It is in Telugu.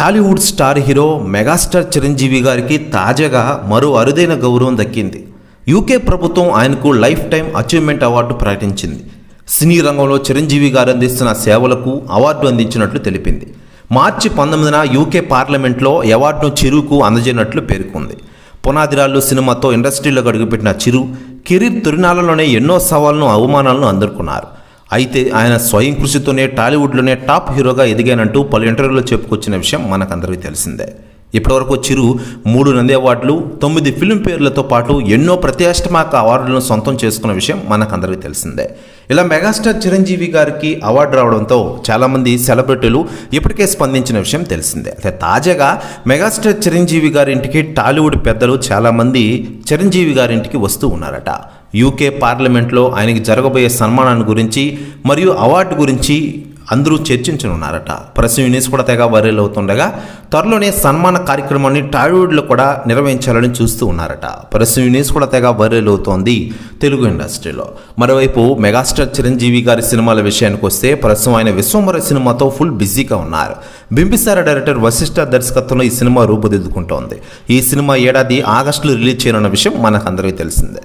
Tollywood star hero megastar Chiranjeevi గారికి తాజాగా మరో అరుదైన గౌరవం దక్కింది. యూకే ప్రభుత్వం ఆయనకు లైఫ్ టైం అచీవ్మెంట్ అవార్డు ప్రకటించింది. సినీ రంగంలో చిరంజీవి గారు అందిస్తున్న సేవలకు అవార్డు అందించినట్లు తెలిపింది. మార్చి పంతొమ్మిదిన యూకే పార్లమెంట్లో అవార్డును చిరుకు అందజేయనట్లు పేర్కొంది. పునాదిరాళ్ళు సినిమాతో ఇండస్ట్రీలో అడుగుపెట్టిన చిరు కెరీర్ తొలినాళ్ళలోనే ఎన్నో సవాళ్ళను అవమానాలను అందుకున్నారు అయితే ఆయన స్వయం కృషితోనే టాలీవుడ్లోనే టాప్ హీరోగా ఎదిగానంటూ పలు ఇంటర్వ్యూలో చెప్పుకొచ్చిన విషయం మనకందరికీ తెలిసిందే. ఇప్పటివరకు చిరు మూడు నంది అవార్డులు తొమ్మిది ఫిల్మ్ పేర్లతో పాటు ఎన్నో ప్రతిష్టాత్మక అవార్డులను సొంతం చేసుకున్న విషయం మనకందరికీ తెలిసిందే. ఇలా మెగాస్టార్ చిరంజీవి గారికి అవార్డు రావడంతో చాలామంది సెలబ్రిటీలు ఇప్పటికే స్పందించిన విషయం తెలిసిందే. అయితే తాజాగా మెగాస్టార్ చిరంజీవి గారి ఇంటికి టాలీవుడ్ పెద్దలు చాలామంది చిరంజీవి గారింటికి వస్తూ ఉన్నారట. యూకే పార్లమెంట్లో ఆయనకి జరగబోయే సన్మానాన్ని గురించి మరియు అవార్డు గురించి అందరూ చర్చించనున్నారట. ప్రెస్ యూనిస్ కూడా తెగ వైరల్ అవుతుండగా త్వరలోనే సన్మాన కార్యక్రమాన్ని టాలీవుడ్లో కూడా నిర్వహించాలని చూస్తూ ఉన్నారట. ప్రెస్ యూనిస్ కూడా తెగ వైరల్ అవుతోంది తెలుగు ఇండస్ట్రీలో. మరోవైపు మెగాస్టార్ చిరంజీవి గారి సినిమాల విషయానికి వస్తే ప్రస్తుతం ఆయన విశ్వంబర సినిమాతో ఫుల్ బిజీగా ఉన్నారు. బింబిసార డైరెక్టర్ వశిష్ఠ దర్శకత్వంలో ఈ సినిమా రూపుదిద్దుకుంటోంది. ఈ సినిమా ఏడాది ఆగస్టులో రిలీజ్ చేయనున్న విషయం మనకందరికీ తెలిసిందే.